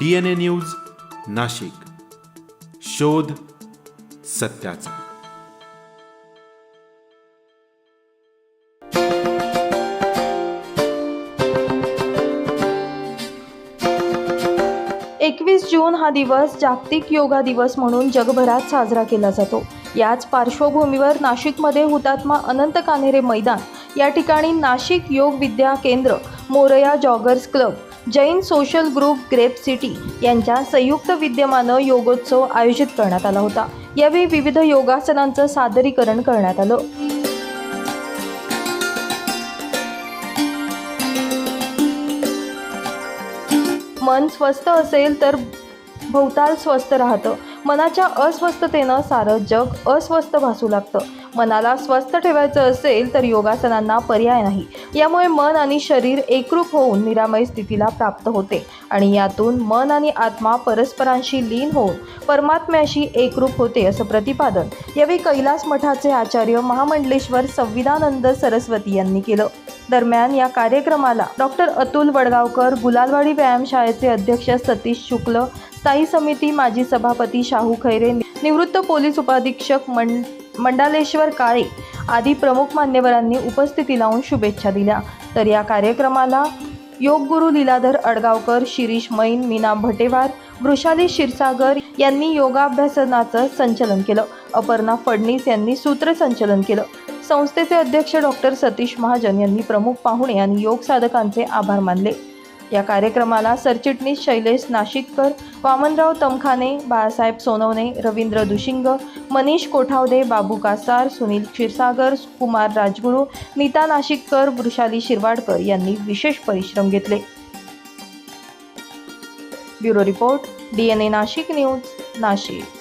DNA news Nashik. शोध सत्याचा. एकवीस जून हा दिवस जागतिक योगा दिवस म्हणून जगभरात साजरा केला जातो. याच पार्श्वभूमीवर नाशिकमध्ये हुतात्मा अनंत कान्हेरे मैदान. या ठिकाणी नाशिक योग विद्या केंद्र Morya joggers club Jain social group grape city यांच्या संयुक्त विद्यमानं योगोत्सव आयोजित करण्यात आला होता. यावेळी विविध योगासनांचं सादरीकरण करण्यात आलं. मन स्वस्थ असेल तर भोवताल स्वस्थ राहतं. मनाच्या अस्वस्थतेनं सारं जग अस्वस्थ भासू लागतं. मनाला स्वस्थ ठेवायचं असेल तर योगासनांना पर्याय नाही. यामुळे मन आणि शरीर एकरूप होऊन निरामय स्थितीला प्राप्त होते. आणि यातून मन आणि आत्मा परस्परांशी लीन होऊन परमात्म्याशी एकरूप होते असं प्रतिपादन यावेळी कैलास मठाचे आचार्य महामंडलेश्वर संविधानंद सरस्वती यांनी केलं. दरम्यान या कार्यक्रमाला डॉक्टर अतुल वडगावकर गुलालवाडी व्यायामशाळेचे अध्यक्ष सतीश शुक्ल स्थायी समिती माजी सभापती शाहू खैरे निवृत्त पोलीस उपाधीक्षक मंड मंडालेश्वर काळे आदी प्रमुख मान्यवरांनी उपस्थिती लावून शुभेच्छा दिल्या. तर या कार्यक्रमाला योगगुरु लीलाधर अडगावकर शिरीष मैन मीना भटेवार वृषाली क्षीरसागर यांनी योगाभ्यासनाचं संचलन केलं. अपर्णा फडणीस यांनी सूत्रसंचलन केलं. संस्थेचे अध्यक्ष डॉक्टर सतीश महाजन यांनी प्रमुख पाहुणे आणि योग साधकांचे आभार मानले. या कार्यक्रमाला सरचिटणीस शैलेश नाशिककर वामनराव तमखाने बाळासाहेब सोनवणे रवींद्र दुशिंग मनीष कोठावदे बाबू कासार सुनील क्षीरसागर कुमार राजगुरू नीता नाशिककर वृषाली शिरवाडकर यांनी विशेष परिश्रम घेतले. Bureau report D N A Nashik news Nashik.